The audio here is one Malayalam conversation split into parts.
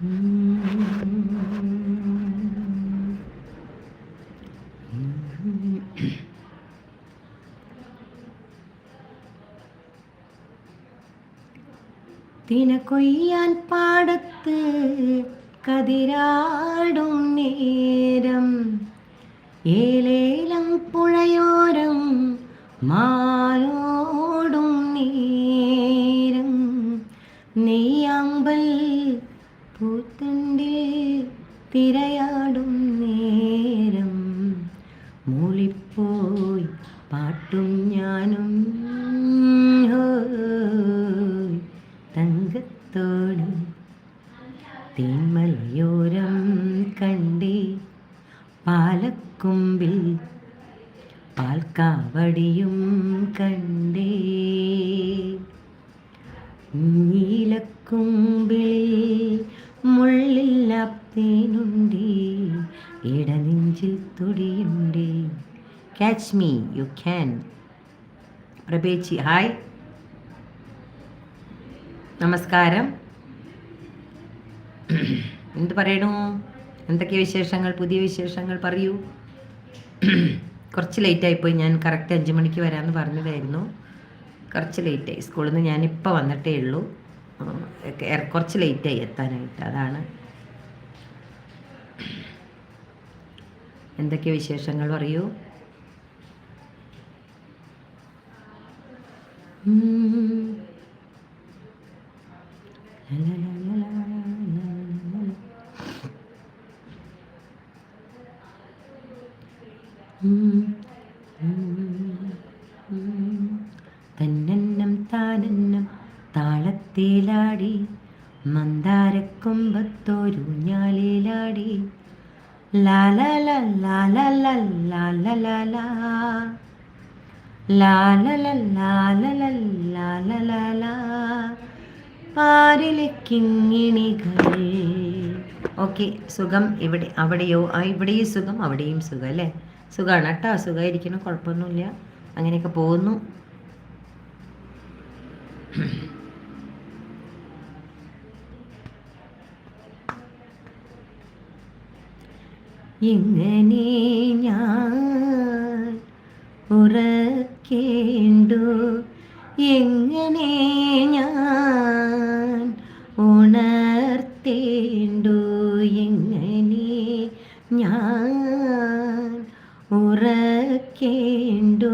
തിന കൊയ്യാൻ പാടത്ത് കതിരാടും നേരം ഏലേലം പുഴയോരം മാലോടും കണ്ടേ. നീലക്കുമ്പിൽ മുള്ളില്ലാത്തേനുണ്ടേ. ഇടനെഞ്ചിൽ തൊടിയുണ്ടേ. ക്യാച്ച് മീ യു ക്യാൻ പ്രഭേച്ചി ഹായ് നമസ്കാരം. എന്ത് പറയണു? എന്തൊക്കെ വിശേഷങ്ങൾ? പുതിയ വിശേഷങ്ങൾ പറയൂ. കുറച്ച് ലേറ്റായിപ്പോയി. ഞാൻ കറക്റ്റ് അഞ്ച് മണിക്ക് വരാമെന്ന് പറഞ്ഞതായിരുന്നു. കുറച്ച് ലേറ്റായി. സ്കൂളിൽ നിന്ന് ഞാനിപ്പോൾ വന്നിട്ടേ ഉള്ളൂ. കുറച്ച് ലേറ്റായി എത്താനായിട്ട്. അതാണ്. എന്തൊക്കെ വിശേഷങ്ങൾ പറയൂ? ഉം. തന്നന്നം താനന്നം താളത്തിലാടി മന്ദാരക്കൊമ്പത്തോരു ഞാലിലാടി ഓക്കെ സുഖം ഇവിടെ അവിടെയോ ഇവിടെയും സുഖം അവിടെയും സുഖം അല്ലേ സുഖമാണ് കേട്ടോ സുഖമായിരിക്കണം കുഴപ്പമൊന്നുമില്ല. അങ്ങനെയൊക്കെ പോകുന്നു. ഇങ്ങനെ ഞാൻ ഉറക്കേണ്ടു. എങ്ങനെ ഞാൻ ഉണർത്തേണ്ടു. എങ്ങനെ ഞാൻ ഉറക്കേണ്ടു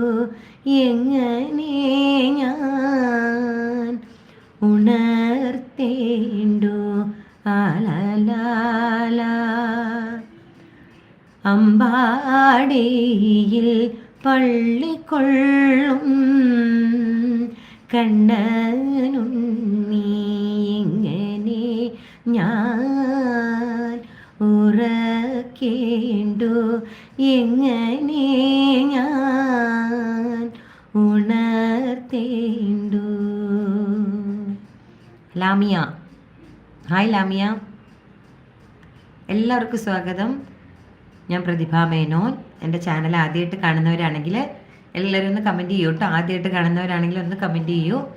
എങ്ങനെ ഞാൻ? ഉണർത്തേണ്ടു ആലാലാല അമ്പാടിയിൽ പള്ളിക്കൊള്ളും കണ്ണനുണ്ണി എങ്ങനെ ഞാൻ? ഉറക്കേണ്ടു എങ്ങനെ ഞാൻ ഉണർത്തേണ്ടു? ലാമിയ. ഹായ് ലാമിയ. എല്ലാവർക്കും സ്വാഗതം. ഞാൻ പ്രതിഭ മേനോൻ. എന്റെ ചാനൽ ആദ്യമായിട്ട് കാണുന്നവരാണെങ്കിൽ എല്ലാവരും ഒന്ന് കമന്റ് ചെയ്യൂ കേട്ടോ. ആദ്യമായിട്ട് കാണുന്നവരാണെങ്കിൽ ഒന്ന് കമന്റ് ചെയ്യൂ.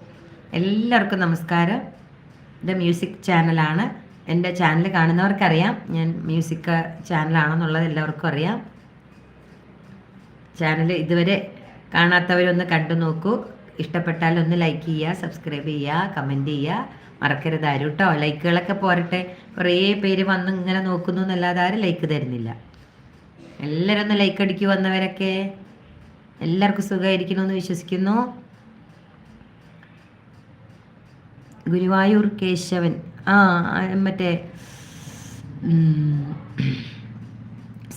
എല്ലാവർക്കും നമസ്കാരം. ഇത് മ്യൂസിക് ചാനലാണ്. എന്റെ ചാനൽ കാണുന്നവർക്കറിയാം. ഞാൻ മ്യൂസിക് ചാനലാണെന്നുള്ളത് എല്ലാവർക്കും അറിയാം. ചാനൽ ഇതുവരെ കാണാത്തവരൊന്ന് കണ്ടു നോക്കൂ. ഇഷ്ടപ്പെട്ടാൽ ഒന്ന് ലൈക്ക് ചെയ്യുക സബ്സ്ക്രൈബ് ചെയ്യുക കമന്റ് ചെയ്യുക. മറക്കരുത് ആരും കേട്ടോ ലൈക്കുകളൊക്കെ പോരട്ടെ. കുറേ പേര് വന്ന് ഇങ്ങനെ നോക്കുന്നു എന്നല്ലാതെ ആരും ലൈക്ക് തരുന്നില്ല. എല്ലാവരും ഒന്ന് ലൈക്ക് അടിക്കു വന്നവരൊക്കെ. എല്ലാവർക്കും സുഖമായിരിക്കണമെന്ന് വിശ്വസിക്കുന്നു. ഗുരുവായൂർ കേശവൻ. ആ മറ്റേ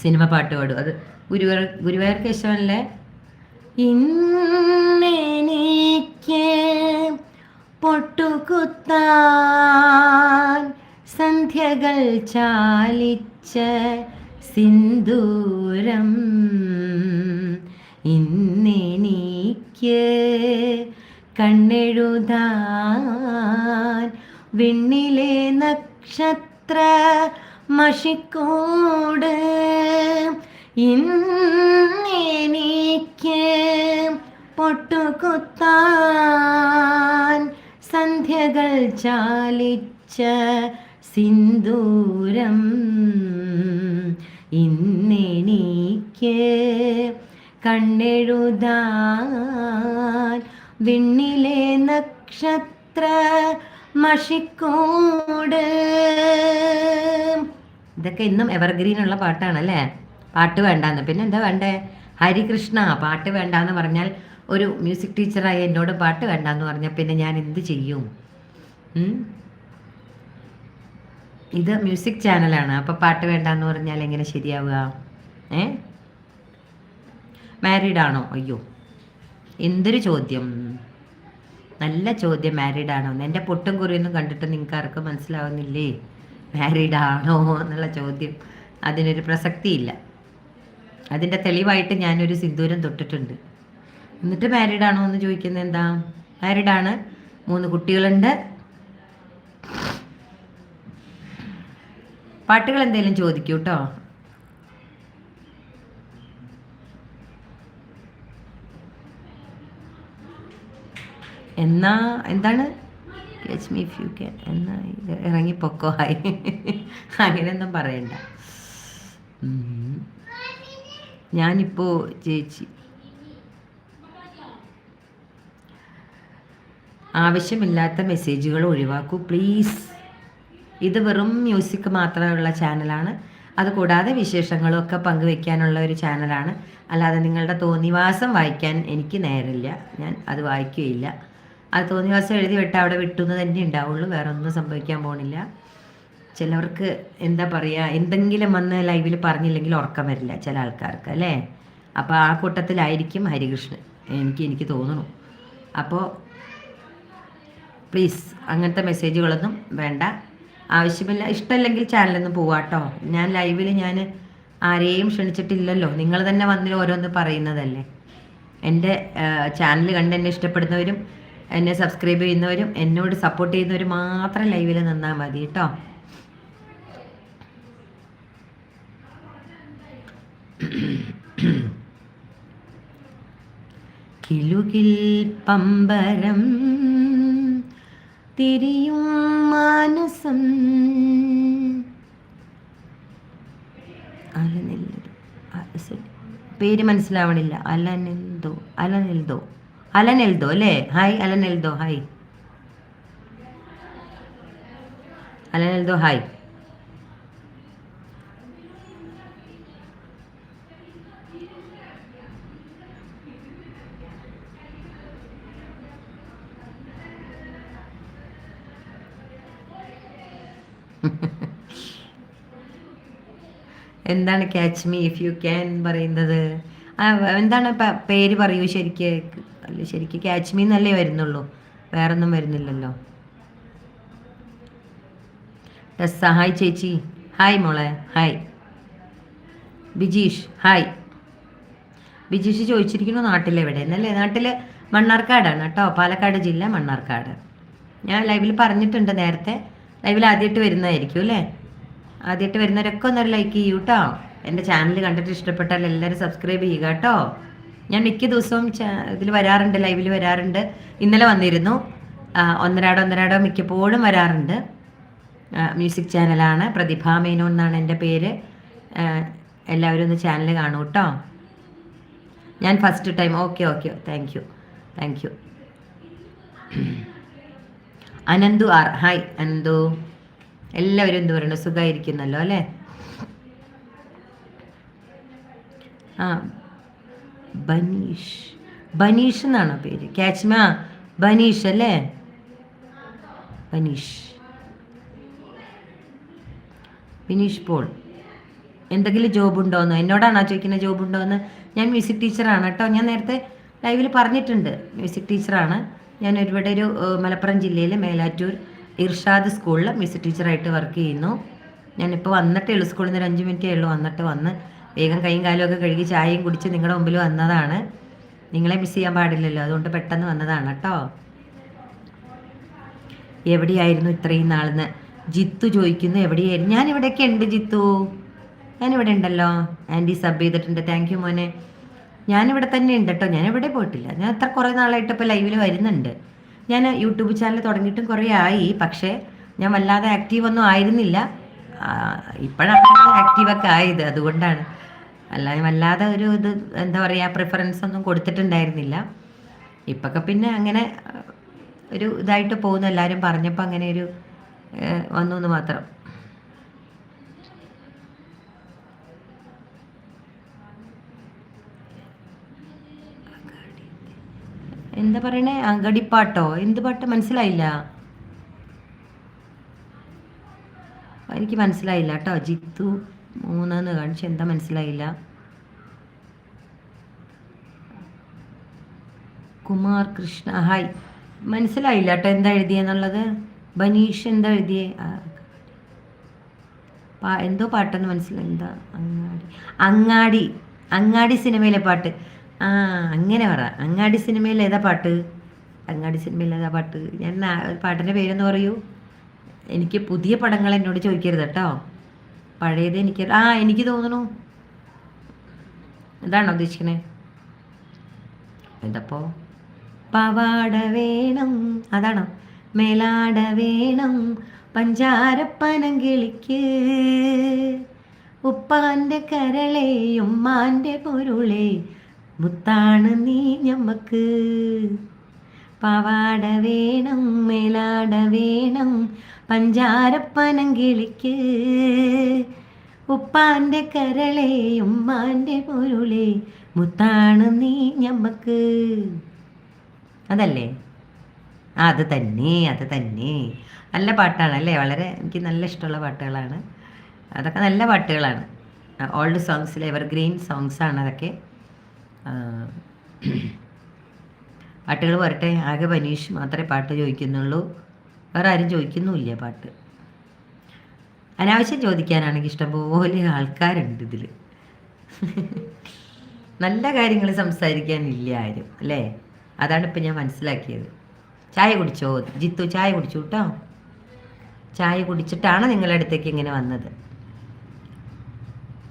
സിനിമ പാട്ട് പാടും. അത് ഗുരുവായൂർ ഗുരുവായൂർ കേശവനിലെ ഇന്നെനിക്ക് പൊട്ടുകുത്താൻ സന്ധ്യകൾ ചാലിച്ച സിന്ദൂരം. ഇന്നെനിക്ക് കണ്ണെഴുതാൻ വിണ്ണിലെ നക്ഷത്ര മഷിക്കൂട് ഇന്നെനിക്ക് പൊട്ടുകുത്താൻ സന്ധ്യകൾ ചാലിച്ച സിന്ദൂരം ഇന്നെനിക്ക് കണ്ണെഴുതാൻ വിണ്ണിലെ നക്ഷത്ര മഷിക്കൂട്. ഇതൊക്കെ ഇന്നും എവർഗ്രീൻ ഉള്ള പാട്ടാണ് അല്ലേ പാട്ട് വേണ്ടാന്ന്. പിന്നെ എന്താ വേണ്ടേ? ഹരികൃഷ്ണ പാട്ട് വേണ്ടാന്ന് പറഞ്ഞാൽ ഒരു മ്യൂസിക് ടീച്ചറായി എന്നോട് പാട്ട് വേണ്ടാന്ന് പറഞ്ഞാൽ പിന്നെ ഞാൻ എന്ത് ചെയ്യും? ഇത് മ്യൂസിക് ചാനലാണ് അപ്പോൾ പാട്ട് വേണ്ടാന്ന് പറഞ്ഞാൽ എങ്ങനെ ശരിയാവുക? ഏ? മാരീഡ് ആണോ? അയ്യോ. എന്തൊരു ചോദ്യം. നല്ല ചോദ്യം മാരീഡ് ആണോ? എന്റെ പൊട്ടും കുറിയൊന്നും കണ്ടിട്ട് നിങ്ങൾക്ക് ആർക്കും മനസ്സിലാവുന്നില്ലേ? മാരീഡ് ആണോ എന്നുള്ള ചോദ്യം അതിനൊരു പ്രസക്തിയില്ല. അതിന്റെ തെളിവായിട്ട് ഞാനൊരു സിന്ദൂരം തൊട്ടിട്ടുണ്ട്. എന്നിട്ട് മാരീഡ് ആണോ എന്ന് ചോദിക്കുന്നത് എന്താ? മാരീഡ് ആണ്. മൂന്ന് കുട്ടികളുണ്ട്. പാട്ടുകൾ എന്തെങ്കിലും ചോദിക്കൂ കേട്ടോ എന്നാ എന്താണ്? Catch me if you can. എന്നാ ഇറങ്ങിപ്പോക്കോ? ഹായ്. അങ്ങനെയൊന്നും പറയണ്ട. ഞാനിപ്പോൾ ഞാനിപ്പോ ചേച്ചി ആവശ്യമില്ലാത്ത മെസ്സേജുകൾ ഒഴിവാക്കൂ പ്ലീസ് ഇത് വെറും മ്യൂസിക് മാത്രമുള്ള ചാനലാണ് അതുകൂടാതെ വിശേഷങ്ങളും ഒക്കെ പങ്കുവെക്കാനുള്ള ഒരു ചാനലാണ് അല്ലാതെ നിങ്ങളുടെ തോന്നിവാസം വായിക്കാൻ എനിക്ക് നേരില്ല ഞാൻ അത് വായിക്കുകയില്ല. അത് തോന്നിവാസം എഴുതി വിട്ട അവിടെ വിട്ടുന്ന് തന്നെ ഉണ്ടാവുള്ളൂ. വേറെ ഒന്നും സംഭവിക്കാൻ പോണില്ല. ചിലവർക്ക് എന്താ പറയുക എന്തെങ്കിലും വന്ന് ലൈവിൽ പറഞ്ഞില്ലെങ്കിൽ ഉറക്കം വരില്ല ചില ആൾക്കാർക്ക് അല്ലേ? അപ്പോൾ ആ കൂട്ടത്തിലായിരിക്കും ഹരികൃഷ്ണൻ എനിക്ക് എനിക്ക് തോന്നുന്നു. അപ്പോൾ പ്ലീസ് അങ്ങനത്തെ മെസ്സേജുകളൊന്നും വേണ്ട. ആവശ്യമില്ല. ഇഷ്ടമല്ലെങ്കിൽ ചാനലിൽ പോവാട്ടോ ഞാൻ ലൈവിൽ ഞാൻ ആരെയും ക്ഷണിച്ചിട്ടില്ലല്ലോ. നിങ്ങൾ തന്നെ വന്നിൽ ഓരോന്ന് പറയുന്നതല്ലേ. എന്റെ ചാനൽ കണ്ട് എന്നെ ഇഷ്ടപ്പെടുന്നവരും എന്നെ സബ്സ്ക്രൈബ് ചെയ്യുന്നവരും എന്നോട് സപ്പോർട്ട് ചെയ്യുന്നവരും മാത്രം ലൈവിൽ നിന്നാൽ മതി കേട്ടോ കിലുകിൽ പമ്പരം തിരിയും മാനസം. അലനെല്ലൊരു പേര് മനസ്സിലാവണില്ല. അലനെൽദോ അലനെൽദോ അലനെൽദോ അല്ലേ hi Alan Eldho hi Alan Eldho hi എന്താണ് catch me if you can പറയുന്നത്? എന്താണ് പേര് പറയൂ ശരിക്ക്. അല്ല ശരിക്കും ക്യാച്ച് മീ എന്നല്ലേ വരുന്നുള്ളൂ? വേറൊന്നും വരുന്നില്ലല്ലോ. ടെസ്സ ഹായ് ചേച്ചി. ഹായ് മോളെ ഹായ് ബിജീഷ് ഹായ് ബിജീഷ് ചോദിച്ചിരിക്കുന്നു നാട്ടിലെവിടെ എന്നല്ലേ നാട്ടിൽ മണ്ണാർക്കാടാണ് കേട്ടോ പാലക്കാട് ജില്ല മണ്ണാർക്കാട്. ഞാൻ ലൈവിൽ പറഞ്ഞിട്ടുണ്ട് നേരത്തെ. ലൈവിൽ ആദ്യമായിട്ട് വരുന്നതായിരിക്കും അല്ലേ? ആദ്യമായിട്ട് വരുന്നവരൊക്കെ ഒന്നൊരു ലൈക്ക് ചെയ്യൂ കേട്ടോ എന്റെ ചാനൽ കണ്ടിട്ട് ഇഷ്ടപ്പെട്ടാൽ എല്ലാവരും സബ്സ്ക്രൈബ് ചെയ്യുക കേട്ടോ ഞാൻ മിക്ക ദിവസവും ഇതിൽ വരാറുണ്ട് ലൈവിൽ വരാറുണ്ട്. ഇന്നലെ വന്നിരുന്നു. ഒന്നരാടോ ഒന്നരാടോ മിക്കപ്പോഴും വരാറുണ്ട്. മ്യൂസിക് ചാനലാണ്. പ്രതിഭ മേനോ എന്നാണ് എന്റെ പേര്. എല്ലാവരും ഒന്ന് ചാനൽ കാണൂ കേട്ടോ. ഞാൻ first time okay okay thank you thank you Ananthu R. Hi Ananthu. എല്ലാവരും എന്ത് പറയുന്നു സുഖമായിരിക്കുന്നല്ലോ അല്ലേ? ആ ബനീഷ്. ബനീഷ് എന്നാണ് പേര്? കാച്ച്മ ബനീഷ് അല്ലേ? ബനീഷ്. ബിനീഷ് പോൾ. എന്തെങ്കിലും ജോബ് ഉണ്ടോയെന്ന് എന്നോടാണോ ചോദിക്കുന്നത് ജോബ് ഉണ്ടോയെന്ന് ഞാൻ മ്യൂസിക് ടീച്ചറാണ് കേട്ടോ. ഞാൻ നേരത്തെ ലൈവിൽ പറഞ്ഞിട്ടുണ്ട്. മ്യൂസിക് ടീച്ചറാണ് ഞാൻ ഒരുപാട് ഒരു മലപ്പുറം ജില്ലയിലെ മേലാറ്റൂർ ഇർഷാദ് സ്കൂളിൽ മ്യൂസിക് ടീച്ചറായിട്ട് വർക്ക് ചെയ്യുന്നു. ഞാനിപ്പോൾ വന്നിട്ടേ ഉള്ളൂ. സ്കൂളിൽ നിന്ന് ഒരു അഞ്ച് മിനിറ്റേ ഉള്ളൂ. വന്നിട്ട് വന്ന് വേഗം കൈയും കാലും ഒക്കെ കഴുകി ചായയും കുടിച്ച് നിങ്ങളുടെ മുമ്പിൽ വന്നതാണ്. നിങ്ങളെ മിസ് ചെയ്യാൻ പാടില്ലല്ലോ അതുകൊണ്ട് പെട്ടെന്ന് വന്നതാണ് കേട്ടോ. എവിടെയായിരുന്നു ഇത്രയും നാളെന്ന്? ജിത്തു ചോദിക്കുന്നു എവിടെയായിരുന്നു? ഞാൻ ഇവിടെയൊക്കെ ഉണ്ട് ജിത്തു. ഞാനിവിടെ ഉണ്ടല്ലോ. ആന്റി സബ് ചെയ്തിട്ടുണ്ട്. താങ്ക് യു മോനെ. ഞാനിവിടെ തന്നെ ഉണ്ട് കേട്ടോ. ഞാൻ എവിടെ പോയിട്ടില്ല. ഞാൻ അത്ര കുറേ നാളായിട്ട് ഇപ്പോൾ ലൈവിൽ വരുന്നുണ്ട്. ഞാൻ യൂട്യൂബ് ചാനൽ തുടങ്ങിയിട്ടും കുറേ ആയി. പക്ഷേ ഞാൻ വല്ലാതെ ആക്റ്റീവ് ഒന്നും ആയിരുന്നില്ല. ഇപ്പോഴാണ് ആക്റ്റീവൊക്കെ ആയത്. അതുകൊണ്ടാണ്. അല്ലാതെ വല്ലാതെ ഒരു ഇത് എന്താ പറയുക പ്രിഫറൻസ് ഒന്നും കൊടുത്തിട്ടുണ്ടായിരുന്നില്ല. ഇപ്പൊക്കെ പിന്നെ അങ്ങനെ ഒരു ഇതായിട്ട് പോകുന്നു. എല്ലാവരും പറഞ്ഞപ്പോൾ അങ്ങനെ ഒരു വന്നു എന്ന് മാത്രം. എന്താ പറയണേ? അങ്കടിപ്പാട്ടോ? എന്ത് പാട്ട്? മനസ്സിലായില്ല. എനിക്ക് മനസ്സിലായില്ല കേട്ടോ. ജിത്തു. മൂന്നെന്ന് കാണിച്ചു എന്താ മനസ്സിലായില്ല. കുമാർ കൃഷ്ണ ഹായ്. മനസ്സിലായില്ല കേട്ടോ എന്താ എഴുതിയെന്നുള്ളത് ബനീഷ് എന്താ എഴുതിയേ? പാ എന്തോ പാട്ടെന്ന് മനസ്സിലായി. എന്താ? അങ്ങാടി. അങ്ങാടി. അങ്ങാടി സിനിമയിലെ പാട്ട്. ആ അങ്ങനെ പറ. അങ്ങാടി സിനിമയിൽ ഏതാ പാട്ട്? അങ്ങാടി സിനിമയിൽ ഏതാ പാട്ട്? ഞാൻ പാട്ടിന്റെ പേരൊന്ന് പറയൂ. എനിക്ക് പുതിയ പടങ്ങൾ എന്നോട് ചോദിക്കരുത് കേട്ടോ പഴയത് എനിക്ക് ആ എനിക്ക് തോന്നുന്നു. ഇതാണോ ഉദ്ദേശിക്കണേ? എന്തപ്പോ പവാട വേണം അതാണോ? മേലാട വേണം പഞ്ചാരപ്പനം കിളിക്ക് ഉപ്പാന്റെ കരളെ ഉമ്മാന്റെ പൊരുളെ മുത്താണ് നീ ഞമ്മക്ക്. പവാട വേണം മേലാട വേണം പഞ്ചാരപ്പനം കിളിക്ക് ഉപ്പാന്റെ കരളെ ഉമ്മാന്റെ പൊരുളെ മുത്താണ് നീ ഞമ്മക്ക്. അതല്ലേ? അത് തന്നെ അത് തന്നെ. നല്ല പാട്ടാണ് അല്ലേ വളരെ എനിക്ക് നല്ല ഇഷ്ടമുള്ള പാട്ടുകളാണ്. അതൊക്കെ നല്ല പാട്ടുകളാണ്. ഓൾഡ് സോങ്സിലെ എവർഗ്രീൻ ആണ് അതൊക്കെ. പാട്ടുകൾ വരട്ടെ. ആകെ ബനീഷ് മാത്രമേ പാട്ട് ചോദിക്കുന്നുള്ളൂ. വേറെ ആരും ചോദിക്കുന്നുമില്ല പാട്ട്. അനാവശ്യം ചോദിക്കാനാണെങ്കിൽ ഇഷ്ടംപോലെ ആൾക്കാരുണ്ട് ഇതിൽ നല്ല കാര്യങ്ങൾ സംസാരിക്കാനില്ല ആരും അല്ലേ? അതാണ് ഇപ്പം ഞാൻ മനസ്സിലാക്കിയത്. ചായ കുടിച്ചോ? ജിത്തു ചായ കുടിച്ചു കേട്ടോ. ചായ കുടിച്ചിട്ടാണ് നിങ്ങളുടെ അടുത്തേക്ക് ഇങ്ങനെ വന്നത്.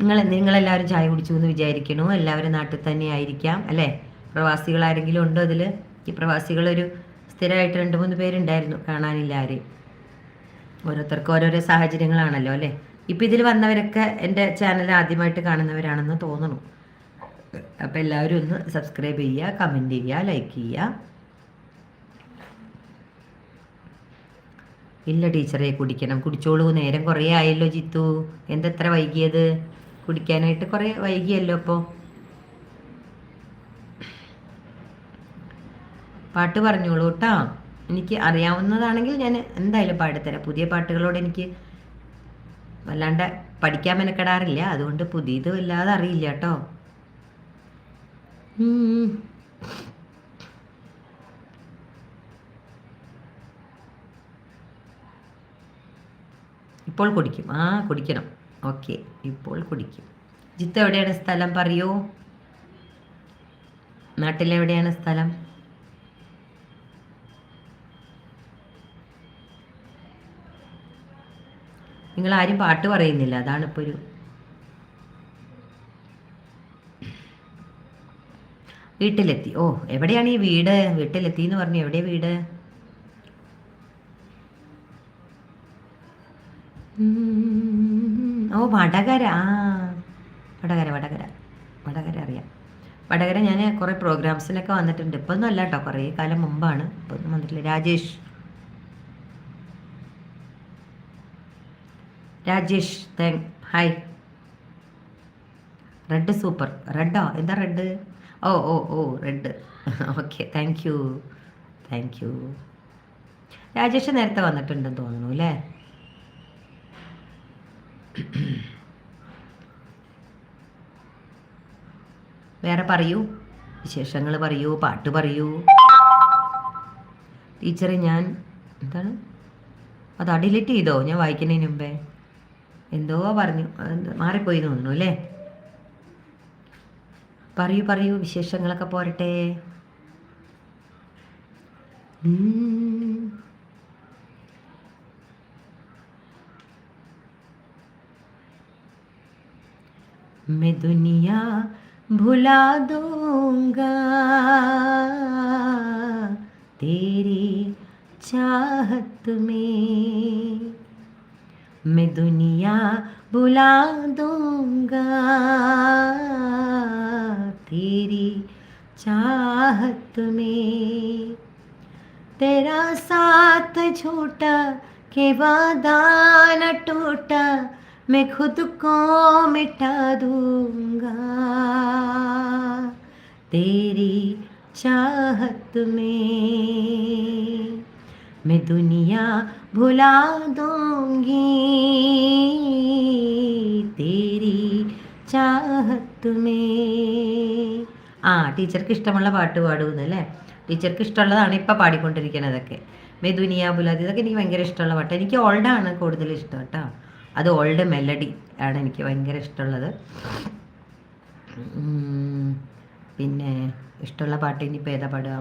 നിങ്ങൾ നിങ്ങളെല്ലാവരും ചായ കുടിച്ചു എന്ന് വിചാരിക്കണു? എല്ലാവരും നാട്ടിൽ തന്നെ ആയിരിക്കാം അല്ലേ? പ്രവാസികൾ ആരെങ്കിലും ഉണ്ടോ അതിൽ ഈ പ്രവാസികളൊരു സ്ഥിരമായിട്ട് രണ്ട് മൂന്ന് പേരുണ്ടായിരുന്നു കാണാനില്ല ആരെയും. ഓരോരുത്തർക്കും ഓരോരോ സാഹചര്യങ്ങളാണല്ലോ അല്ലേ? ഇപ്പം ഇതിൽ വന്നവരൊക്കെ എന്റെ ചാനൽ ആദ്യമായിട്ട് കാണുന്നവരാണെന്ന് തോന്നുന്നു. അപ്പോൾ എല്ലാവരും ഒന്ന് സബ്സ്ക്രൈബ് ചെയ്യുക കമന്റ് ചെയ്യുക ലൈക്ക് ചെയ്യുക. ഇല്ല ടീച്ചറെ കുടിക്കണം. കുടിച്ചോളൂ. നേരം കുറേ ആയല്ലോ ജിത്തു. എന്തെത്ര വൈകിയത്? കുടിക്കാനായിട്ട് കുറേ വൈകിയല്ലോ അപ്പോൾ പാട്ട് പറഞ്ഞോളൂ കേട്ടോ എനിക്ക് അറിയാവുന്നതാണെങ്കിൽ ഞാൻ എന്തായാലും പാടിത്തരാം. പുതിയ പാട്ടുകളോട് എനിക്ക് വല്ലാണ്ട് പഠിക്കാൻ മെനക്കെടാറില്ല. അതുകൊണ്ട് പുതിയത് വല്ലാതെ അറിയില്ല കേട്ടോ ഇപ്പോൾ കുടിക്കും. ആ കുടിക്കണം. ഓക്കെ. ഇപ്പോൾ കുടിക്കും. ജിത്ത് എവിടെയാണ് സ്ഥലം? പറയൂ. നാട്ടിലെവിടെയാണ് സ്ഥലം? നിങ്ങൾ ആരും പാട്ട് പറയുന്നില്ല. അതാണ് ഇപ്പോൾ ഒരു വീട്ടിലെത്തി. ഓ എവിടെയാണ് ഈ വീട്? വീട്ടിലെത്തി എന്ന് പറഞ്ഞു. എവിടെ വീട്? ഓ വടകര. ആ വടകര വടകര. വടകര അറിയാം. വടകര ഞാൻ കുറേ പ്രോഗ്രാംസിലൊക്കെ വന്നിട്ടുണ്ട്. ഇപ്പം ഒന്നും അല്ല കേട്ടോ കുറേ കാലം മുമ്പാണ്. ഇപ്പം ഒന്നും വന്നിട്ടില്ല. Rajesh Rajesh thank hi. Red super. റെഡോ? എന്താ റെഡ്? ഓ ഓ ഓ red. Okay thank you. Thank you. Rajesh നേരത്തെ വന്നിട്ടുണ്ടെന്ന് തോന്നുന്നു അല്ലേ? വേറെ പറയൂ. വിശേഷങ്ങൾ പറയൂ പാട്ട് പറയൂ. ടീച്ചറെ ഞാൻ എന്താണ്? അത് ഡിലീറ്റ് ചെയ്തോ? ഞാൻ വായിക്കുന്നതിന് മുമ്പേ? എന്തോ പറഞ്ഞു അതെന്ത് മാറിപ്പോയി എന്ന് തോന്നുന്നു അല്ലേ പറയൂ പറയൂ വിശേഷങ്ങളൊക്കെ പോരട്ടെ ഉം. मैं दुनिया भुला दूंगा तेरी चाहत में मैं दुनिया बुला दूँगा। तेरी चाहत में तेरा साथ छोटा के वादा न टूटा, मैं खुद को मिटा दूँगा। तेरी चाहत में मैं दुनिया भुला दूंगी। तेरी ചാഹത്തുമേ ആ ടീച്ചർക്ക് ഇഷ്ടമുള്ള പാട്ട് പാടുമെന്ന് അല്ലേ? ടീച്ചർക്ക് ഇഷ്ടമുള്ളതാണ് ഇപ്പം പാടിക്കൊണ്ടിരിക്കണതൊക്കെ മെദുനിയ ബുലാദി ഇതൊക്കെ എനിക്ക് ഭയങ്കര ഇഷ്ടമുള്ള പാട്ട്. എനിക്ക് ഓൾഡാണ് കൂടുതൽ ഇഷ്ടം കേട്ടോ. അത് ഓൾഡ് മെലഡി ആണ് എനിക്ക് ഭയങ്കര ഇഷ്ടമുള്ളത്. പിന്നെ ഇഷ്ടമുള്ള പാട്ട് ഇനിയിപ്പോൾ ഏതാ പാടുക?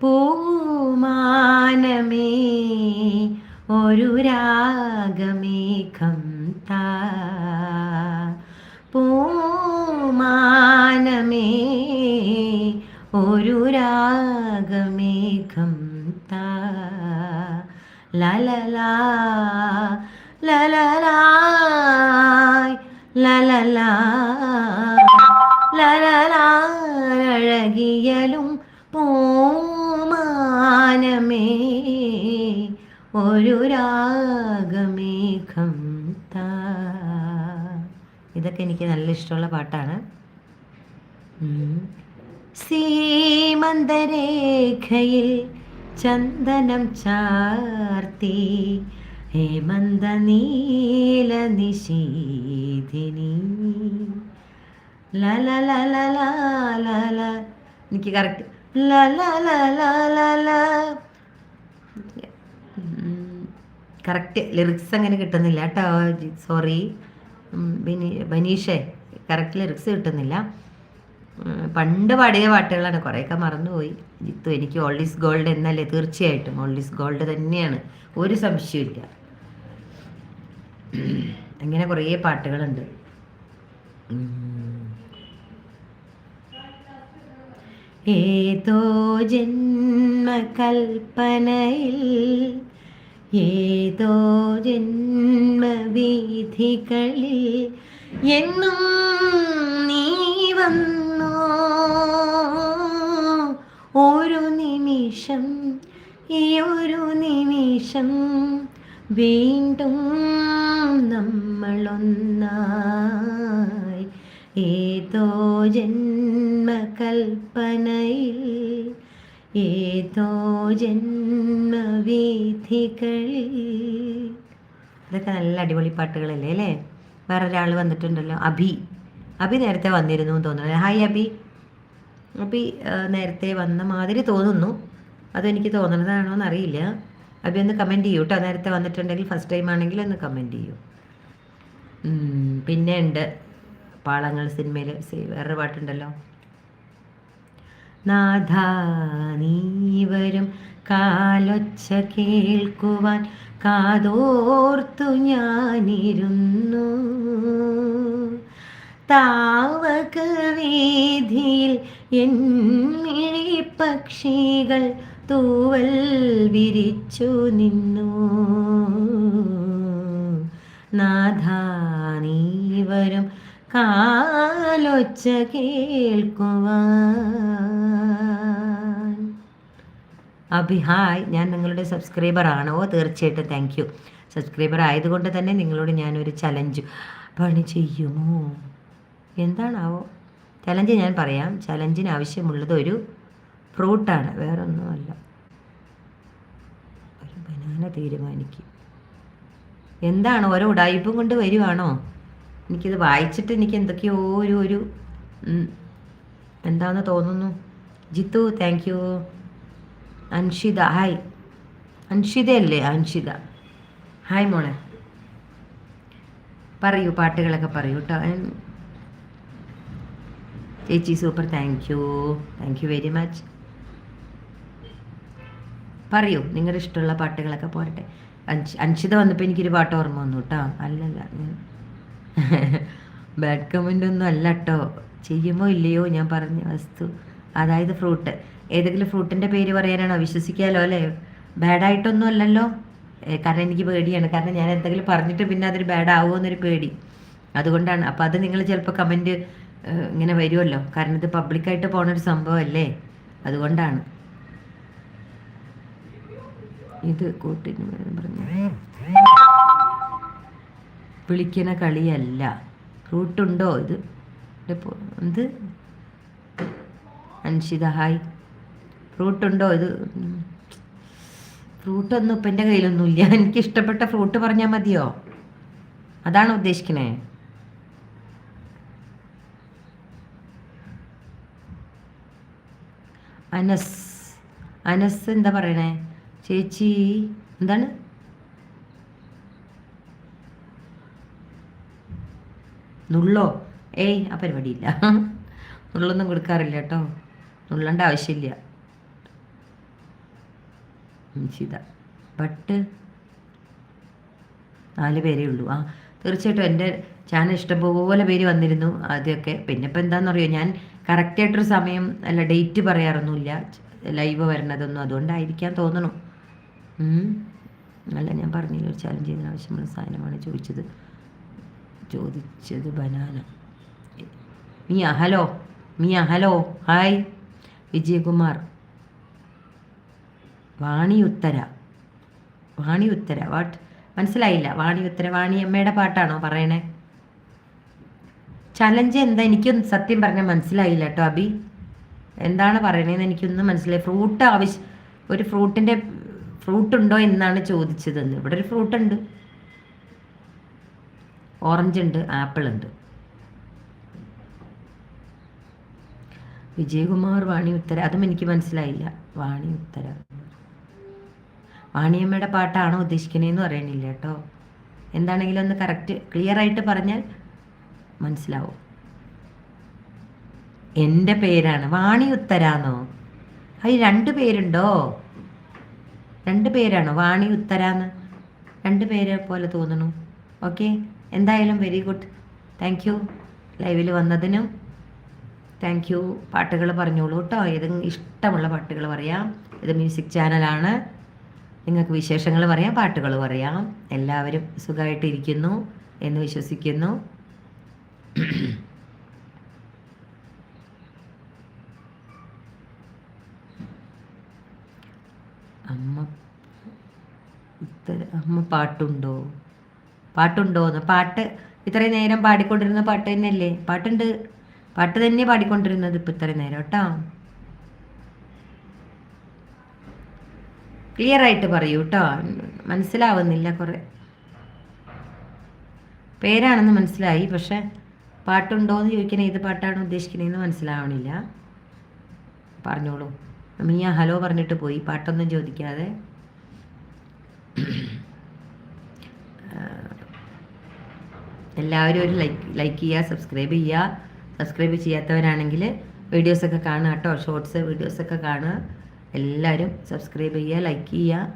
പൂമാനമേ ഒരു രാഗമേഘം താ പൂമാനമേ ഒരു രാഗമേഘം താ ലലലാ ലലലാ. ലലലാഴകിയലും പോമാനമേ. ഒരു രാഗമേഘം ഇതൊക്കെ എനിക്ക് നല്ല ഇഷ്ടമുള്ള പാട്ടാണ്. സീമന്തരേഖയിൽ ചന്ദനം ചാർത്തി ഹേമന്ത നീല എനിക്ക് കറക്റ്റ് കറക്റ്റ് ലിറിക്സ് അങ്ങനെ കിട്ടുന്നില്ല കേട്ടോ സോറി ബനീഷേ കറക്റ്റ് ലിറിക്സ് കിട്ടുന്നില്ല പണ്ട് പാടിയ പാട്ടുകളാണ് കുറേയൊക്കെ മറന്നുപോയി ജിത്തു എനിക്ക് ഓൾഡ് ഈസ് ഗോൾഡ് എന്നല്ലേ തീർച്ചയായിട്ടും ഓൾഡ് ഈസ് ഗോൾഡ് തന്നെയാണ് ഒരു സംശയമില്ല അങ്ങനെ കുറേ പാട്ടുകളുണ്ട് ഏതോ ജന്മകൽപ്പനയിൽ ഏതോ ജന്മവീഥികളിൽ എന്നും നീ വന്നോ? ഒരു നിമിഷം ഈ ഒരു നിമിഷം വീണ്ടും നമ്മളൊന്നായി. ഏതോ ജന്മകൽപ്പനയിൽ ഏതോ ജന്മവീഥികളിൽ ഇതൊക്കെ നല്ല അടിപൊളി പാട്ടുകളല്ലേ അല്ലേ? വേറൊരാൾ വന്നിട്ടുണ്ടല്ലോ അഭി. അഭി നേരത്തെ വന്നിരുന്നു എന്ന് തോന്നുന്നു. ഹായ് അഭി. അഭി നേരത്തെ വന്ന മാതിരി തോന്നുന്നു. അതെനിക്ക് തോന്നുന്നതാണോ എന്നറിയില്ല. അഭി ഒന്ന് കമന്റ് ചെയ്യൂ കേട്ടോ നേരത്തെ വന്നിട്ടുണ്ടെങ്കിൽ ഫസ്റ്റ് ടൈം ആണെങ്കിൽ ഒന്ന് കമന്റ് ചെയ്യൂ. പിന്നെ ഉണ്ട് പാളങ്ങൾ സിനിമയിൽ വേറൊരു പാട്ടുണ്ടല്ലോ. നാഥ നീ വരും കാലൊച്ച കേൾക്കുവാൻ കാതോർത്തു ഞാനിരുന്നു. താവക വീതിയിൽ എന്നിഴി പക്ഷികൾ തൂവൽ വിരിച്ചു നിന്നു. നാഥാനീവരും കാലൊച്ച കേൾക്കുവാൻ. അഭി ഹായ്. ഞാൻ നിങ്ങളുടെ സബ്സ്ക്രൈബർ ആണോ തീർച്ചയായിട്ടും. Thank you. സബ്സ്ക്രൈബർ ആയതുകൊണ്ട് തന്നെ നിങ്ങളോട് ഞാനൊരു ചലഞ്ച്. പണി ചെയ്യുമോ? എന്താണാവോ? ചലഞ്ച് ഞാൻ പറയാം. ചലഞ്ചിന് ആവശ്യമുള്ളത് ഒരു ഫ്രൂട്ടാണ്. വേറെ ഒന്നുമല്ല ഒരു ബനാന തീരുമാനിക്കും. എന്താണ്? ഓരോ ഉടായ്പും കൊണ്ട് വരുവാണോ? എനിക്കിത് വായിച്ചിട്ട് എനിക്ക് എന്തൊക്കെയോ ഒരു ഒരു എന്താണെന്ന് തോന്നുന്നു. Jithu thank you Anshitha hi അൻഷിതയല്ലേ Anshitha? Hi മോളെ. പറയൂ പാട്ടുകളൊക്കെ പറയൂ കേട്ടോ. ചേച്ചി super thank you thank you very much പറയൂ നിങ്ങളുടെ ഇഷ്ടമുള്ള പാട്ടുകളൊക്കെ പോരട്ടെ. അൻഷ് അൻഷിത വന്നപ്പോൾ എനിക്കൊരു പാട്ട് ഓർമ്മ വന്നു കേട്ടോ. അല്ലല്ല ബാഡ് കമന്റ് ഒന്നും അല്ല കേട്ടോ ചെയ്യുമോ ഇല്ലയോ ഞാൻ പറഞ്ഞ വസ്തു. അതായത് ഫ്രൂട്ട് ഏതെങ്കിലും ഫ്രൂട്ടിന്റെ പേര് പറയാനാണോ? വിശ്വസിക്കാലോ അല്ലേ? ബാഡായിട്ടൊന്നും അല്ലല്ലോ. കാരണം എനിക്ക് പേടിയാണ്. കാരണം ഞാൻ എന്തെങ്കിലും പറഞ്ഞിട്ട് പിന്നെ അതൊരു ബാഡ് ആവുമോ എന്നൊരു പേടി. അതുകൊണ്ടാണ്. അപ്പോൾ അത് നിങ്ങൾ ചിലപ്പോൾ കമന്റ് ഇങ്ങനെ വരുമല്ലോ. കാരണം ഇത് പബ്ലിക്കായിട്ട് പോണൊരു സംഭവമല്ലേ? അതുകൊണ്ടാണ്. ഇത് കൂട്ടിന് പറഞ്ഞു. വിളിക്കണ കളിയല്ല. റൂട്ടുണ്ടോ ഇത്? എന്ത്? അൻഷിത ഹായ്. ഫ്രൂട്ടുണ്ടോ ഇത്? ഫ്രൂട്ടൊന്നും ഇപ്പം എന്റെ കയ്യിലൊന്നുമില്ല. എനിക്ക് ഇഷ്ടപ്പെട്ട ഫ്രൂട്ട് പറഞ്ഞാൽ മതിയോ? അതാണ് ഉദ്ദേശിക്കണേ. അനസ്. അനസ് എന്താ പറയണേ? ചേച്ചി എന്താണ്? നുള്ളോ? ഏയ് ആ പരിപാടിയില്ല. നുള്ളൊന്നും കൊടുക്കാറില്ല കേട്ടോ. നുള്ളേണ്ട ആവശ്യമില്ല. ചെയ്ത ബട്ട് നാല് പേരേ ഉള്ളൂ. ആ തീർച്ചയായിട്ടും എന്റെ ചാനൽ ഇഷ്ടംപോലെ പേര് വന്നിരുന്നു ആദ്യമൊക്കെ. പിന്നെ ഇപ്പം എന്താണെന്നറിയോ ഞാൻ കറക്റ്റായിട്ടൊരു സമയം അല്ല ഡേറ്റ് പറയാറൊന്നുമില്ല. ലൈവ് വരണതൊന്നും അതുകൊണ്ടായിരിക്കാൻ തോന്നണം. അല്ല ഞാൻ പറഞ്ഞില്ല ഒരു ചാലഞ്ച് ചെയ്യുന്ന ആവശ്യമുള്ള സാധനമാണ് ചോദിച്ചത്. ചോദിച്ചത് banana. Miya hello Miya hello hi Vijayakumar. Vani Uthara Vani Uthara what? മനസ്സിലായില്ല വാണി ഉത്തര വാണി അമ്മയുടെ പാട്ടാണോ പറയണേ? ചലഞ്ച് എന്താ? എനിക്കൊന്നും സത്യം പറഞ്ഞാൽ മനസ്സിലായില്ല കേട്ടോ അബി. എന്താണ് പറയണതെന്ന് എനിക്കൊന്നും മനസ്സിലായി. ഫ്രൂട്ട് ആവശ്യം ഒരു ഫ്രൂട്ടിന്റെ ഫ്രൂട്ട് ഉണ്ടോ എന്നാണ് ചോദിച്ചതെന്ന്. ഇവിടെ ഒരു ഫ്രൂട്ട് ഉണ്ട്. ഓറഞ്ച് ഉണ്ട് ആപ്പിൾ ഉണ്ട് വിജയകുമാർ വാണി ഉത്തര അതും എനിക്ക് മനസ്സിലായില്ല. വാണി ഉത്തര. വാണിയമ്മയുടെ പാട്ടാണോ ഉദ്ദേശിക്കണേന്ന് പറയണില്ല കേട്ടോ. എന്താണെങ്കിലും ഒന്ന് കറക്റ്റ് ക്ലിയർ ആയിട്ട് പറഞ്ഞാൽ മനസ്സിലാവും. എന്റെ പേരാണ് വാണി ഉത്തരാന്നോ? അത് രണ്ട് പേരുണ്ടോ? രണ്ട് പേരാണോ വാണി ഉത്തരാന്ന്? രണ്ട് പേരെ പോലെ തോന്നണു. ഓക്കെ? എന്തായാലും വെരി ഗുഡ് താങ്ക് യു ലൈവിൽ വന്നതിനും താങ്ക് യു പാട്ടുകൾ പറഞ്ഞോളൂ കേട്ടോ. ഏതെങ്കിലും ഇഷ്ടമുള്ള പാട്ടുകൾ പറയാം. ഇത് മ്യൂസിക് ചാനലാണ് നിങ്ങൾക്ക് വിശേഷങ്ങൾ പറയാം പാട്ടുകൾ പറയാം. എല്ലാവരും സുഖമായിട്ടിരിക്കുന്നു എന്ന് വിശ്വസിക്കുന്നു. അമ്മ ഇത്ര അമ്മ പാട്ടുണ്ടോ? പാട്ടുണ്ടോന്ന്. പാട്ട് ഇത്രയും നേരം പാടിക്കൊണ്ടിരുന്ന പാട്ട് തന്നെയല്ലേ? പാട്ടുണ്ട്. പാട്ട് തന്നെ പാടിക്കൊണ്ടിരുന്നത് ഇപ്പം ഇത്രയും നേരം കേട്ടോ. ക്ലിയർ ആയിട്ട് പറയൂ കേട്ടോ. മനസ്സിലാവുന്നില്ല കുറേ. പേരാണെന്ന് മനസ്സിലായി പക്ഷെ പാട്ടുണ്ടോ എന്ന് ചോദിക്കണേ ഏത് പാട്ടാണ് ഉദ്ദേശിക്കണേന്ന് മനസ്സിലാവണില്ല. പറഞ്ഞോളൂ. മിയ ഹലോ പറഞ്ഞിട്ട് പോയി. പാട്ടൊന്നും ചോദിക്കാതെ. എല്ലാവരും ഒരു ലൈക്ക് ലൈക്ക് ചെയ്യുക സബ്സ്ക്രൈബ് ചെയ്യുക. സബ്സ്ക്രൈബ് ചെയ്യാത്തവരാണെങ്കിൽ വീഡിയോസൊക്കെ കാണുക കേട്ടോ. ഷോർട്സ് വീഡിയോസൊക്കെ കാണുക. എല്ലാവരും സബ്സ്ക്രൈബ് ചെയ്യുക ലൈക്ക് ചെയ്യുക.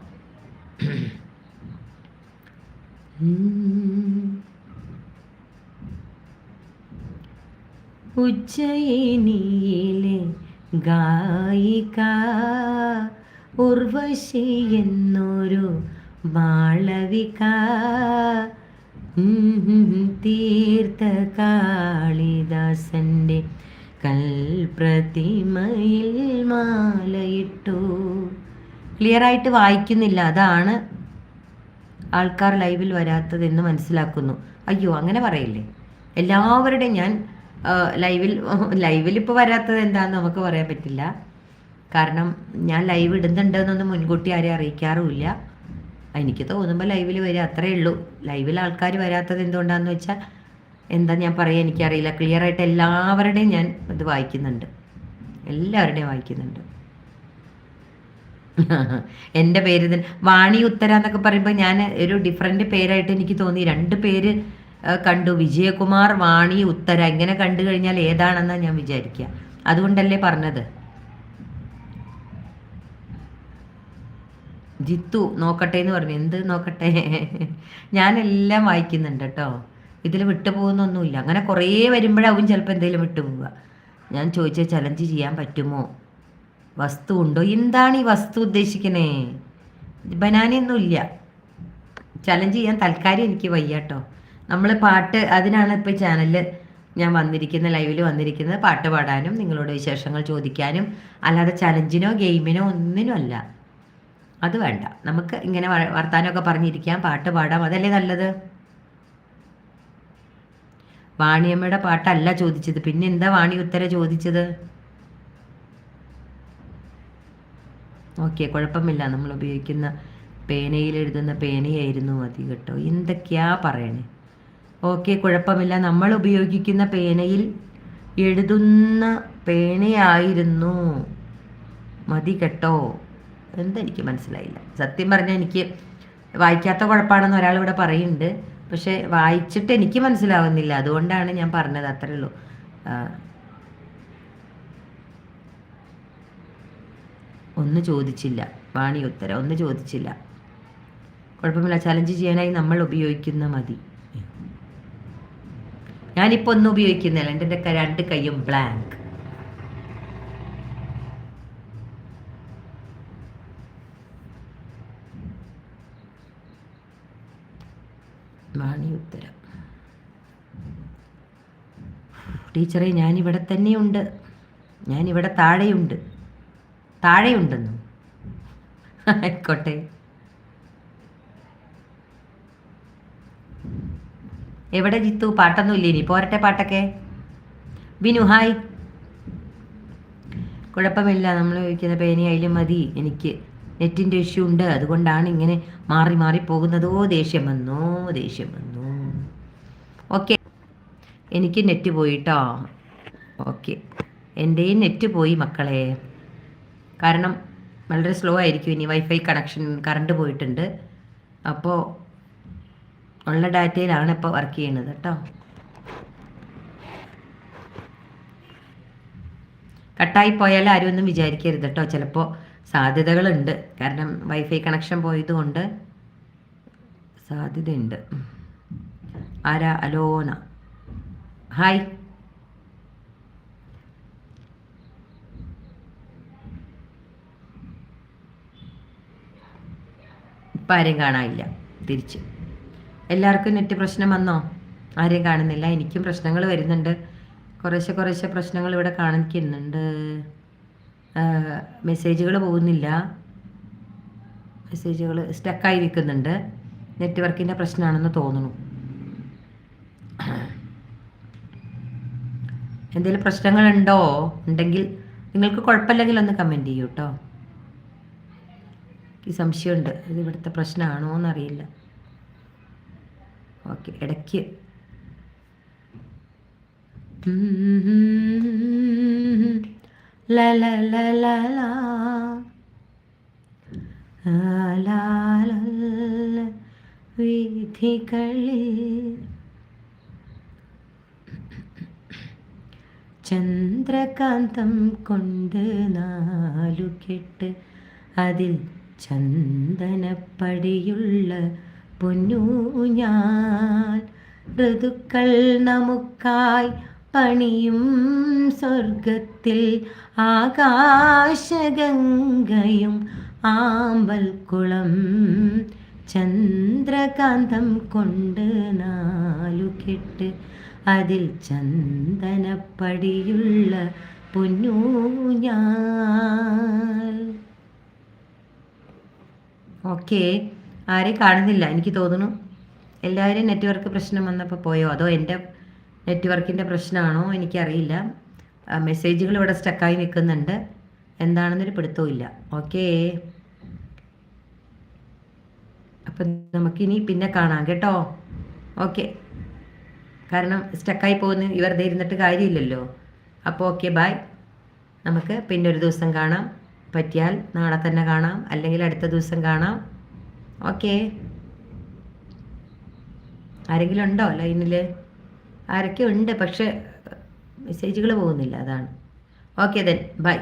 ഉച്ചയിനിയിലെ ഗായിക ഉർവശി എന്നൊരു മാളവിക. ഉം, തീർത്ത കാളിദാസന്റെ കൽപ്രതിമയിൽ മാലയിട്ടു ക്ലിയർ ആയിട്ട് വായിക്കുന്നില്ല അതാണ് ആൾക്കാർ ലൈവിൽ വരാത്തതെന്ന് മനസ്സിലാക്കുന്നു അയ്യോ അങ്ങനെ പറയില്ലേ എല്ലാവരുടെയും ഞാൻ ലൈവിൽ ലൈവിൽ ഇപ്പോൾ വരാത്തത് എന്താണെന്ന് നമുക്ക് പറയാൻ പറ്റില്ല കാരണം ഞാൻ ലൈവ് ഇടുന്നുണ്ടെന്നൊന്നും മുൻകൂട്ടി ആരെയും അറിയിക്കാറുമില്ല എനിക്ക് തോന്നുമ്പോൾ ലൈവിൽ വരിക അത്രേ ഉള്ളൂ. ലൈവിൽ ആൾക്കാർ വരാത്തത് എന്തുകൊണ്ടാന്ന് വെച്ചാൽ എന്താ ഞാൻ പറയുക എനിക്കറിയില്ല. ക്ലിയർ ആയിട്ട് എല്ലാവരുടെയും ഞാൻ ഇത് വായിക്കുന്നുണ്ട്. എല്ലാവരുടെയും വായിക്കുന്നുണ്ട്. എന്റെ പേര് തന്നെ വാണി ഉത്തര എന്നൊക്കെ പറയുമ്പോൾ ഞാൻ ഒരു ഡിഫറെന്റ് പേരായിട്ട് എനിക്ക് തോന്നി. രണ്ട് പേര് കണ്ടു. വിജയകുമാർ വാണി ഉത്തര. ഇങ്ങനെ കണ്ടു കഴിഞ്ഞാൽ ഏതാണെന്നാണ് ഞാൻ വിചാരിക്കുക അതുകൊണ്ടല്ലേ പറഞ്ഞത്. ജിത്തു നോക്കട്ടെ എന്ന് പറഞ്ഞു. എന്ത് നോക്കട്ടെ? ഞാനെല്ലാം വായിക്കുന്നുണ്ട് കേട്ടോ. ഇതിൽ വിട്ടുപോകുന്നൊന്നുമില്ല. അങ്ങനെ കുറേ വരുമ്പോഴാവും ചിലപ്പോൾ എന്തെങ്കിലും വിട്ടുപോവുക. ഞാൻ ചോദിച്ച ചലഞ്ച് ചെയ്യാൻ പറ്റുമോ? വസ്തു ഉണ്ടോ? എന്താണ് ഈ വസ്തു ഉദ്ദേശിക്കണേ? ബനാനയൊന്നും ഇല്ല ചലഞ്ച് ചെയ്യാൻ തൽക്കാലം എനിക്ക് വയ്യാട്ടോ നമ്മൾ പാട്ട് അതിനാണ് ഇപ്പോൾ ചാനലിൽ ഞാൻ വന്നിരിക്കുന്ന ലൈവിൽ വന്നിരിക്കുന്നത്. പാട്ട് പാടാനും നിങ്ങളോട് വിശേഷങ്ങൾ ചോദിക്കാനും അല്ലാതെ ചലഞ്ചിനോ ഗെയിമിനോ ഒന്നിനും അല്ല. അത് വേണ്ട. നമുക്ക് ഇങ്ങനെ വർത്താനമൊക്കെ പറഞ്ഞിരിക്കാം. പാട്ട് പാടാം. അതല്ലേ നല്ലത്? വാണിയമ്മയുടെ പാട്ടല്ല ചോദിച്ചത്. പിന്നെ എന്താ വാണി ഉത്തര ചോദിച്ചത്? ഓക്കെ കുഴപ്പമില്ല. നമ്മൾ ഉപയോഗിക്കുന്ന പേനയിൽ എഴുതുന്ന പേനയായിരുന്നു മതി കേട്ടോ. എന്തൊക്കെയാ പറയണേ? ഓക്കെ കുഴപ്പമില്ല. നമ്മൾ ഉപയോഗിക്കുന്ന പേനയിൽ എഴുതുന്ന പേനയായിരുന്നു മതി കേട്ടോ. എന്തെനിക്ക് മനസ്സിലായില്ല. സത്യം പറഞ്ഞാൽ എനിക്ക് വായിക്കാത്ത കുഴപ്പമാണെന്ന് ഒരാൾ ഇവിടെ പറയുന്നുണ്ട്. പക്ഷേ വായിച്ചിട്ട് എനിക്ക് മനസ്സിലാവുന്നില്ല. അതുകൊണ്ടാണ് ഞാൻ പറഞ്ഞത് അത്രേ ഉള്ളൂ. ഒന്ന് ചോദിച്ചില്ല. വാണി ഉത്തരം. ഒന്ന് ചോദിച്ചില്ല. കുഴപ്പമില്ല. ചലഞ്ച് ചെയ്യാനായി നമ്മൾ ഉപയോഗിക്കുന്ന മതി. ഞാനിപ്പോൾ ഒന്നും ഉപയോഗിക്കുന്നില്ല എന്റെ രണ്ട് കൈയും ബ്ലാങ്ക് വാണി ഉത്തരം. ടീച്ചറെ ഞാനിവിടെ തന്നെയുണ്ട്. ഞാനിവിടെ താഴെയുണ്ട്. താഴെയുണ്ടെന്നു. ആയിക്കോട്ടെ. എവിടെ ജിത്തു? പാട്ടൊന്നും ഇല്ലേ ഇനി? പോരട്ടെ പാട്ടൊക്കെ. ബിനു ഹായ്. കുഴപ്പമില്ല. നമ്മൾ ചോദിക്കുന്ന പേനയായാലും മതി എനിക്ക്. നെറ്റിന്റെ ഇഷ്യൂ ഉണ്ട്. അതുകൊണ്ടാണ് ഇങ്ങനെ മാറി മാറി പോകുന്നതോ. ദേഷ്യം വന്നോ ദേഷ്യം വന്നു. ഓക്കെ. എനിക്ക് നെറ്റ് പോയിട്ടോ? ഓക്കെ. എന്റെയും നെറ്റ് പോയി മക്കളെ. കാരണം വളരെ സ്ലോ ആയിരിക്കും. ഇനി വൈഫൈ കണക്ഷൻ കറണ്ട് പോയിട്ടുണ്ട്. അപ്പോൾ ഉള്ള ഡാറ്റയിലാണ് ഇപ്പോൾ വർക്ക് ചെയ്യുന്നത് കേട്ടോ. കട്ടായി പോയാൽ ആരും ഒന്നും വിചാരിക്കരുത് കേട്ടോ. ചിലപ്പോൾ സാധ്യതകളുണ്ട്. കാരണം വൈഫൈ കണക്ഷൻ പോയതുകൊണ്ട് സാധ്യതയുണ്ട്. ആരാ? അലോന. ഹായ്. ഇപ്പം ആരെയും കാണാനില്ല. തിരിച്ച്. എല്ലാവർക്കും നെറ്റ് പ്രശ്നം വന്നോ? ആരെയും കാണുന്നില്ല. എനിക്കും പ്രശ്നങ്ങൾ വരുന്നുണ്ട്. കുറേശ്ശെ കുറേശ്ശെ പ്രശ്നങ്ങൾ ഇവിടെ കാണിക്കുന്നുണ്ട് മെസ്സേജുകൾ പോകുന്നില്ല. മെസ്സേജുകൾ സ്റ്റക്കായി നിൽക്കുന്നുണ്ട്. നെറ്റ്വർക്കിന്റെ പ്രശ്നമാണെന്ന് തോന്നുന്നു. എന്തെങ്കിലും പ്രശ്നങ്ങളുണ്ടോ? ഉണ്ടെങ്കിൽ നിങ്ങൾക്ക് കുഴപ്പമില്ലെങ്കിൽ ഒന്ന് കമന്റ് ചെയ്യൂ കേട്ടോ എനിക്ക് സംശയമുണ്ട്. ഇത് ഇവിടുത്തെ പ്രശ്നമാണോ എന്നറിയില്ല. ഓക്കെ ഇടയ്ക്ക്. ല la la la la. വിധികളിൽ ചന്ദ്രകാന്തം കൊണ്ട് നാലു കെട്ട് അതിൽ ചന്ദനപ്പടിയുള്ള പൊന്നു ഞാൻ. ഋതുക്കൾ നമുക്കായി പണിയും സ്വർഗത്തിൽ ആകാശഗംഗയും ആമ്പൽക്കുളം ചന്ദ്രകാന്തം കൊണ്ട് നാലു കെട്ട് അതിൽ ചന്ദനപ്പടിയുള്ള പൊന്നൂഞ്ഞാൽ ഓക്കെ. ആരെയും കാണുന്നില്ല? എനിക്ക് തോന്നുന്നു. എല്ലാവരും നെറ്റ്വർക്ക് പ്രശ്നം വന്നപ്പോൾ പോയോ? അതോ എന്റെ നെറ്റ്വർക്കിന്റെ പ്രശ്നമാണോ എനിക്കറിയില്ല. മെസ്സേജുകൾ ഇവിടെ സ്റ്റക്കായി നിൽക്കുന്നുണ്ട്. എന്താണെന്നൊരു പിടുത്തവും ഇല്ല. ഓക്കേ. അപ്പം നമുക്കിനി പിന്നെ കാണാം കേട്ടോ. ഓക്കെ. കാരണം സ്റ്റക്കായി പോകുന്ന ഇവർ ഇരുന്നിട്ട് കാര്യമില്ലല്ലോ. അപ്പോൾ ഓക്കെ ബായ് നമുക്ക് പിന്നെ ഒരു ദിവസം കാണാം. പറ്റിയാൽ നാളെ തന്നെ കാണാം. അല്ലെങ്കിൽ അടുത്ത ദിവസം കാണാം. ഓക്കെ. ആരെങ്കിലും ഉണ്ടോ ലൈനിൽ ആരൊക്കെ ഉണ്ട് പക്ഷേ മെസ്സേജുകൾ പോകുന്നില്ല. അതാണ്. Okay then bye